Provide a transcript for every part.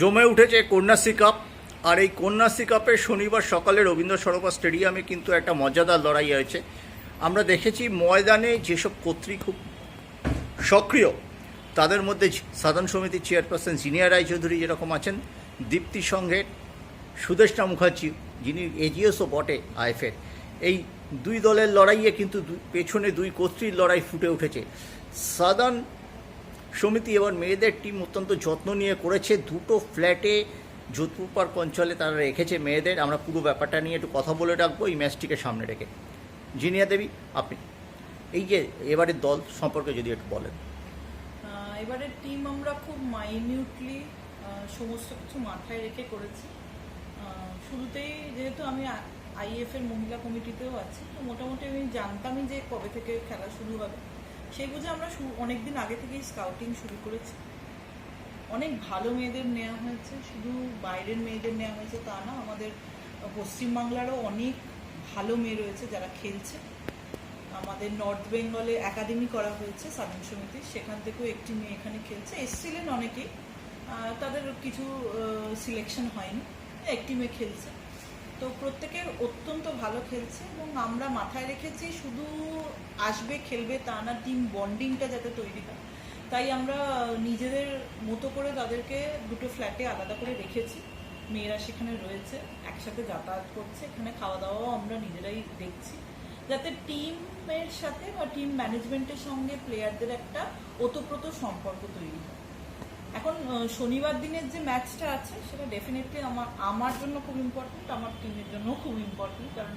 জমে উঠেছে কন্যাশ্রী কাপ। আর এই কন্যাশ্রী কাপের শনিবার সকালে রবীন্দ্র সরোবর স্টেডিয়ামে কিন্তু একটা মজাদার লড়াই হয়েছে। আমরা দেখেছি ময়দানে যেসব কর্তৃ খুব সক্রিয়, তাদের মধ্যে সাধারণ সমিতির চেয়ারপারসন জিনিয়া রায়চৌধুরী যেরকম আছেন, দীপ্তি সংঘের সুদেষ্টা মুখার্জি, যিনি এজিএসও বটে আইএফের। এই দুই দলের লড়াইয়ে কিন্তু পেছনে দুই কর্তৃর লড়াই ফুটে উঠেছে। সাধারণ সমিতি এবার মেয়েদের টিম অত্যন্ত যত্ন নিয়ে করেছে। দুটো ফ্ল্যাটে যোধপুর পার্ক অঞ্চলে তারা রেখেছে মেয়েদের। আমরা পুরো ব্যাপারটা নিয়ে একটু কথা বলে রাখব। এই ম্যাচটিকে সামনে রেখে। জিনিয়া দেবী, আপনি। এই যে এবারের দল সম্পর্কে যদি একটু বলেন। এবারের টিম আমরা খুব মাইনিউটলি সমস্ত কিছু মাথায় রেখে করেছি। শুরুতেই যেহেতু আমি আইএফ এর মহিলা কমিটিতেও আছি, তো মোটামুটি আমি জানতামই যে কবে থেকে খেলা শুরু হবে। সেই বুঝে আমরা অনেক দিন আগে থেকেই স্কাউটিং শুরু করেছি। অনেক ভালো মেয়েদের নেওয়া হয়েছে, শুধু বাইরের মেয়েদের নেওয়া হয়েছে তা না, আমাদের পশ্চিমবাংলারও অনেক ভালো মেয়ে রয়েছে যারা খেলছে। আমাদের নর্থ বেঙ্গলে একাডেমি করা হয়েছে সাধারণ সমিতির সেখান থেকেও একটি মেয়ে এখানে খেলছে। এসছিলেন অনেকেই। তাদের কিছু সিলেকশন হয়নি। একটি মেয়ে খেলছে। তো প্রত্যেকে অত্যন্ত ভালো খেলছে এবং আমরা মাথায় রেখেছি শুধু আসবে, খেলবে তা না টিম বন্ডিংটা যাতে তৈরি হয়। তাই আমরা নিজেদের মতো করে তাদেরকে দুটো ফ্ল্যাটে আলাদা করে রেখেছি। মেয়েরা সেখানে রয়েছে, একসাথে যাতায়াত করছে, এখানে খাওয়া দাওয়াও আমরা নিজেরাই দেখছি। যাতে টিমের সাথে বা টিম ম্যানেজমেন্টের সঙ্গে প্লেয়ারদের একটা ওতপ্রোত সম্পর্ক তৈরি হয়। এখন শনিবার দিনের যে ম্যাচটা আছে, সেটা ডেফিনেটলি আমার আমার জন্য খুব ইম্পর্টেন্ট আমার টিমের জন্য খুব ইম্পর্টেন্ট কারণ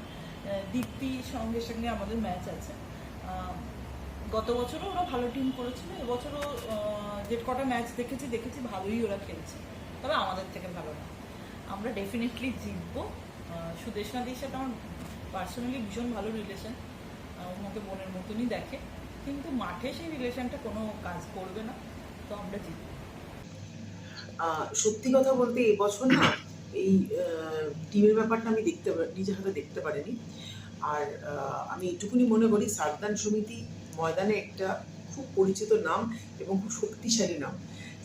দীপ্তির সঙ্গে সঙ্গে আমাদের ম্যাচ আছে। গত বছরও ওরা ভালো টিম করেছিল, এবছরও যে কটা ম্যাচ দেখেছি দেখেছি ভালোই ওরা খেলছে। তবে আমাদের থেকে ভালো না। আমরা ডেফিনেটলি জিতবো। সুদেশনাদির সাথে আমার পার্সোনালি ভীষণ ভালো রিলেশন আমাকে বোনের মতনই দেখে। কিন্তু মাঠে সেই রিলেশনটা কোনো কাজ করবে না। তো আমরা জিতবো। সত্যি কথা বলতে এবছর না এই টিমের ব্যাপারটা আমি দেখতে নিজে হাতে দেখতে পারিনি। আর আমি এটুকুনি মনে করি সারদান সমিতি ময়দানে একটা খুব পরিচিত নাম এবং খুব শক্তিশালী নাম।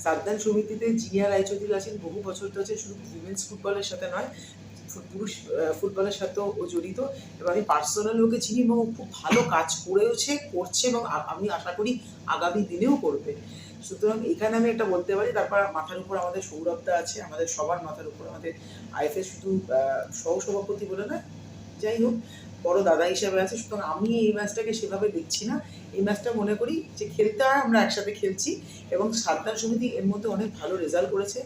সারদান সমিতিতে জিনিয়া রায়চৌধুরী আছেন, বহু বছর আছে শুধু উইমেন্স ফুটবলের সাথে নয় পুরুষ ফুটবলের সাথেও জড়িত। এবং আমি পার্সোনালি ওকে চিনি এবং খুব ভালো কাজ করেওছে করছে এবং আমি আশা করি আগামী দিনেও করবে। সুতরাং এখানে আমি একটা বলতে পারি তারপর মাথার উপর আমাদের সৌরভদা আছে আমাদের সবার মাথার উপর আমাদের আইএফএ শুধু আহ, সহ সভাপতি বলে না যাই হোক বড় দাদা হিসাবে আছে। সুতরাং আমি এই ম্যাচটাকে সেভাবে দেখছি না। এই ম্যাচটা মনে করি যে খেলতে আমরা একসাথে খেলছি এবং সাতদান সমিতি এর মধ্যে অনেক ভালো রেজাল্ট করেছে।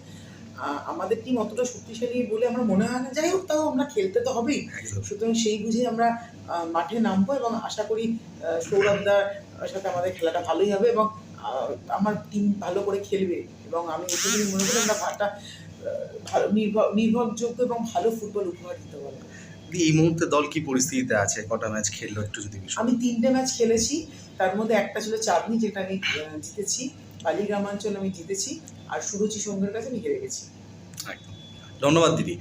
আমাদের টিম অতটা শক্তিশালী বলে আমার মনে হয় না। যাই হোক তাও আমরা খেলতে তো হবেই। সুতরাং সেই বুঝে আমরা মাঠে নামবো এবং আশা করি সৌরভদার সাথে আমাদের খেলাটা ভালোই হবে এবং আমার টিম ভালো করে খেলবে এবং আমি এটুকুনি মনে করি আমরা ভাটা ভালো নির্ভর নির্ভরযোগ্য এবং ভালো ফুটবল উপহার দিতে পারব। এই মুহূর্তে দল কি পরিস্থিতিতে আছে? কটা ম্যাচ খেললো একটু যদি আমি তিনটে ম্যাচ খেলেছি। তার মধ্যে একটা ছিল চাঁদনি যেটা আমি জিতেছি। বালি গ্রামাঞ্চল আমি জিতেছি আর সুরুচি সংঘের কাছে আমি হেরে গেছি। ধন্যবাদ দিদি।